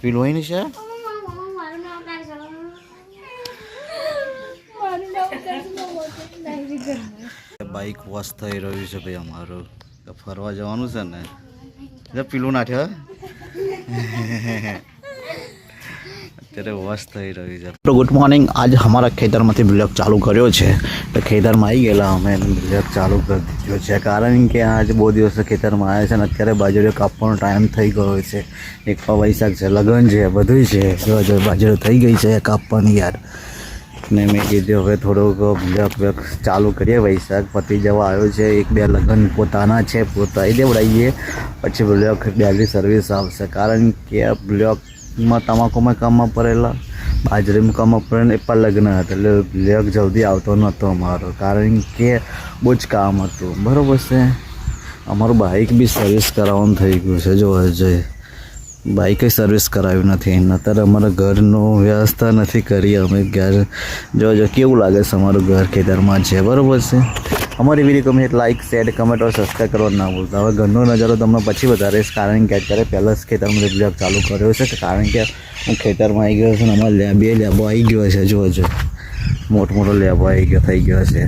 પેલું હોય ને છે બાઇક વોશ થઈ રહ્યું છે ભાઈ અમારું. ફરવા જવાનું છે ને? પીલું નાખ્યો અત્યારે વોશ થઈ રહી છે. ગુડ મોર્નિંગ આજ અમારા ખેતરમાંથી બ્લોગ ચાલુ કર્યો છે. તો ખેતરમાં આવી ગયેલા અમે બ્લોગ ચાલુ કરી દીધો છે. કારણ કે આજે બહુ દિવસ ખેતરમાં આવ્યા છે અને અત્યારે બાજરીઓ કાપવાનો ટાઈમ થઈ ગયો છે. એક વૈશાખ છે, લગ્ન છે બધું છે. જો થઈ ગઈ છે કાપવાની યાર. ને મેં કીધું, હવે થોડોક બ્લોક બ્લોક ચાલુ કરીએ. વૈશાખ પતિ જવા આવ્યો છે. એક, બે લગ્ન પોતાના છે પોતાઈ દેવડાવીએ પછી બ્લોક ડેલી સર્વિસ આવશે. કારણ કે આ બ્લોકમાં તમાકુમાં કામમાં પડેલા, બાજરીમાં કામમાં પડેલા, એ પણ લગ્ન હતા. એટલે બ્લોક જલ્દી આવતો નહોતો અમારો, કારણ કે બહુ જ કામ હતું. બરાબર છે? અમારું બાઇક બી સર્વિસ કરાવવાનું થઈ ગયું છે. જો અજય બાઇકે સર્વિસ કરાવ્યું નથી. નતર અમારા ઘરનું વ્યવસ્થા નથી કરી. અમે ઘર જો જો કેવું લાગે છે અમારું ઘર કેદારમાં છે બરાબર છે? અમારી વીડિયો ગમે લાઇક શેર કમેન્ટ ઓર સબસ્ક્રાઈબ કરવા ના ભૂલતા. હવે ઘરનો નજારો તમને પછી વધારીશ કારણ કે અત્યારે પહેલાં જ ખેતરમાં બ્લોગ ચાલુ કર્યો છે, કારણ કે હું ખેતરમાં આવી ગયો છું અને અમારે બે લેબો આવી ગયો છે જો જો મોટો મોટો લેબો આવી ગયો, થઈ ગયો છે.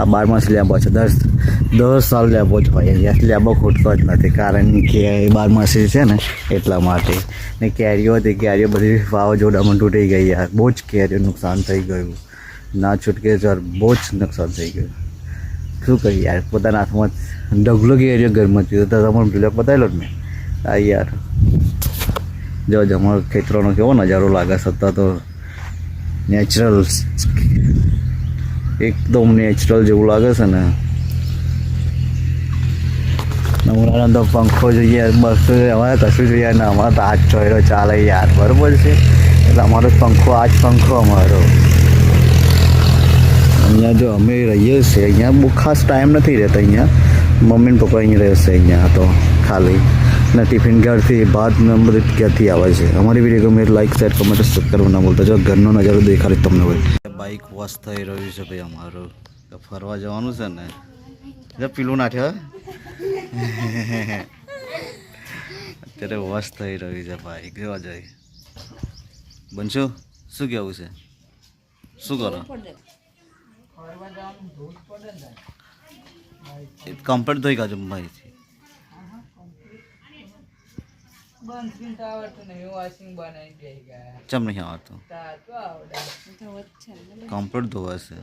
આ બારમાસ લેબો છે, દસ દસ સાલ લેબો જ હોય અહીંયા લેબો ખૂટતો જ નથી, કારણ કે એ બારમાસી છે ને, એટલા માટે. ને કેરીઓ હતી, કેરીઓ બધી વાવાઝોડામાં તૂટી ગઈ યાર બહુ જ કેરીઓ નુકસાન થઈ ગયું. ના છૂટકે સર બહુ જ નુકસાન થઈ ગયું. શું કરી યાર? પોતાના હાથમાં ઢગલો એરિયો ઘરમાં. થયો તો તમારો બ્લોક બતાવેલો જ મેં. આ યાર. જો જો, અમારો ખેતરોનો કેવો નજારો લાગે સત્તા તો નેચરલ એકદમ નેચરલ જેવું લાગે છે ને. નમૂનાનો તો પંખો જોઈએ બસ અમારે કશું જોઈએ ને અમારે તો આજ ચોયરો ચાલે યાર. બરાબર છે? એટલે અમારો પંખો, આજ પંખો અમારો. અહીંયા જો અમે રહીએ છીએ, અહીંયા બહુ ખાસ ટાઈમ નથી રહેતા અહીંયા. મમ્મી ને પપ્પા અહીંયા રહેશે અહીંયા, તો ખાલી. ને ટિફિન ઘરથી, ભાત ને બધું ક્યાંથી આવે છે? અમારી વીડિયો ગમે લાઈક શેર કમેન્ટ સબસ્ક્રાઈબ ના બોલતા જો ઘરનો નજારો દેખાડી તમને હોય. બાઇક વોશ થઈ રહ્યું છે ભાઈ અમારું. ફરવા જવાનું છે ને? જો પીલું નાખ્યો અત્યારે વોશ થઈ રહ્યું છે બાઇક જોવા જાય બનશો? શું કહેવું છે? શું કરો? કમ્પ્લીટ થઈ કાજુ છે ચમ નહીં આવડતું? તા કમ્પ્લીટ ધોવાશે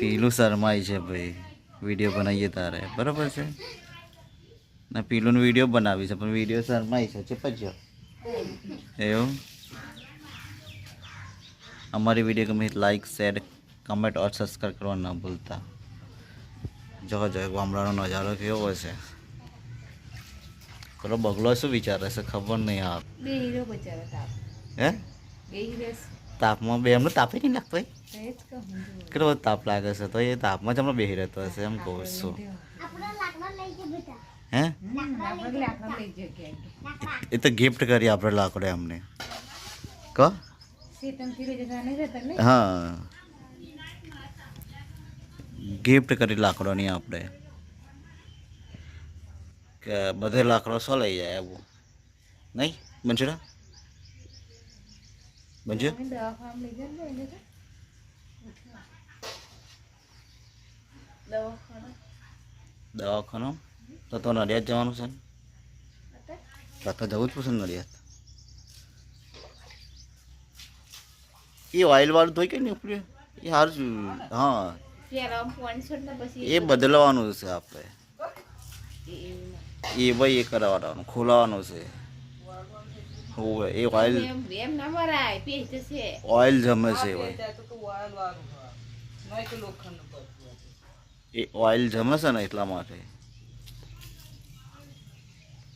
પીલું શરમાય છે ભાઈ. વીડિયો બનાવીએ તારે. બરાબર છે? ના, પીલુંનો વીડિયો બનાવી છે, પણ વીડિયો શરમાય છે, ચેપજ્યો. એવું? અમારી વીડિયો ગમે લાઈક શેર કમેન્ટ ઓર સબસ્ક્રાઈબ કરવા ન ભૂલતા. જો જો ગામડાનો નજારો કેવો હશે પેલો બગલો શું વિચારે છે? ખબર નહીં આપ. બે હીરો બચાવે તાપ. હે? બે હીરો તાપમાં બે એમને તાપે નહીં લાગતો એ? એ જ કહું કેટલો તાપ લાગે છે? તો એ તાપમાં જ હમણાં બેસી રહેતો હશે એમ કહું છું. આપણા લાકડા લઈ કે બેટા. હે? એ તો ગિફ્ટ કરી આપણે લાકડે એમને. ક? હા. ગિફ્ટ કરી લાકડોની આપણે. કે બધે લાકડો સો લઈ જાય આવું. નહીં મંજુરા? અમે દવાખાના. તો તો નડિયાદ જવાનું છે ને? તો જવું જ પડશે નડિયાદ. એ ઓઇલ વાળું ધોઈ કે ઉપડ્યું એ સારું હા. એ બદલવાનું છે આપણે. એ ભાઈ એ કરાવવાનું, ખોલાવાનું છે. એ ઓઇલ ઓઇલ જમે છે ભાઈ. એ ઓઇલ જમે છે ને એટલા માટે.